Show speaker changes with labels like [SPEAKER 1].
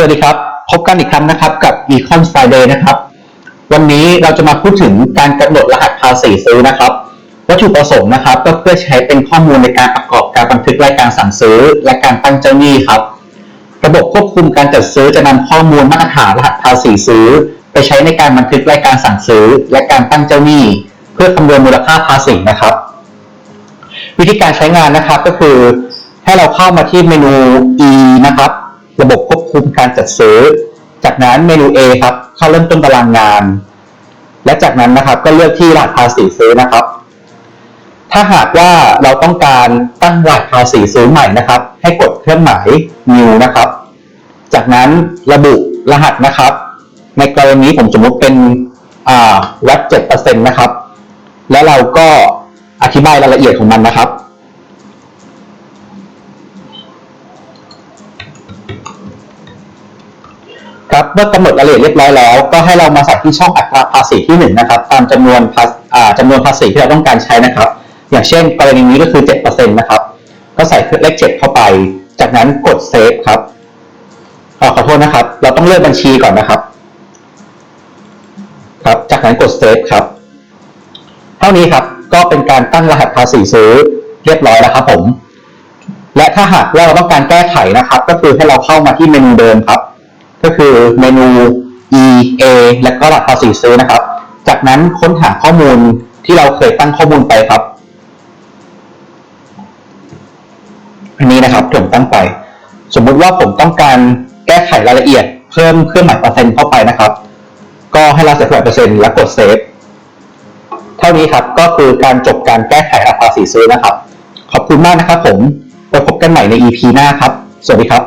[SPEAKER 1] สวัสดีครับ พบกันอีกครั้งนะครับกับ Econ Friday นะครับ วันนี้เราจะมาพูดถึงการกำหนดรหัสภาษีซื้อนะครับ วัตถุประสงค์นะครับ ก็เพื่อใช้เป็นข้อมูลในการประกอบการบันทึกรายการสั่งซื้อ และการตั้งเจ้าหนี้ครับ ระบบควบคุมการจัดซื้อจะนำข้อมูลมาตรฐานรหัสภาษีซื้อ ไปใช้ในการบันทึกรายการสั่งซื้อ และการตั้งเจ้าหนี้ เพื่อคำนวณมูลค่าภาษีนะครับ วิธีการใช้งานนะครับก็คือ ให้เราเข้ามาที่เมนู E นะครับ ระบบควบคุมการจัดซื้อ จากนั้นเมนู A ครับ เข้าเริ่มต้นตารางงาน และจากนั้นนะครับก็เลือกที่รหัสภาษีซื้อนะครับ ถ้าหากว่าเราต้องการตั้งรหัสภาษีซื้อใหม่นะครับ ให้กดเครื่องหมาย new นะครับ จากนั้นระบุรหัสนะครับ ในกรณีผมสมมติเป็นอ่าวัด7%นะครับ และเราก็อธิบายรายละเอียดของมันนะครับ ครับเมื่อกำหนดรายละเอียดเรียบร้อยแล้ว ก็ให้เรามาใส่ที่ช่องอัตราภาษีที่หนึ่งนะครับตามจำนวนภาษอ่าจำนวนภาษีที่เราต้องการใช้นะครับ อย่างเช่น กรณีนี้ก็คือ7%นะครับก็ใส่เลข7เข้าไป จากนั้นกดเซฟครับอขอโทษนะครับ เราต้องเลือกบัญชีก่อนนะครับ ครับ จากนั้นกดเซฟครับ เท่านี้ครับก็เป็นการตั้งรหัสภาษีซื้อเรียบร้อยแล้วครับผม และถ้าหากว่าเราต้องการแก้ไขนะครับ ก็คือให้เราเข้ามาที่เมนูเดิมครับ ก็คือเมนู E A และก็รหัสภาษีซื้อนะครับ จากนั้นค้นหาข้อมูลที่เราเคยตั้งข้อมูลไปครับ อันนี้นะครับผมตั้งไป สมมุติว่าผมต้องการแก้ไขรายละเอียด เพิ่มเครื่องหมายเปอร์เซ็นต์เข้าไปนะครับ ก็ให้เราใส่เปอร์เซ็นต์และกดเซฟ เท่านี้ครับก็คือการจบการแก้ไขราคาสีซื้อนะครับ ขอบคุณมากนะครับผมไว้พบกันใหม่ใน EP หน้าครับ สวัสดีครับ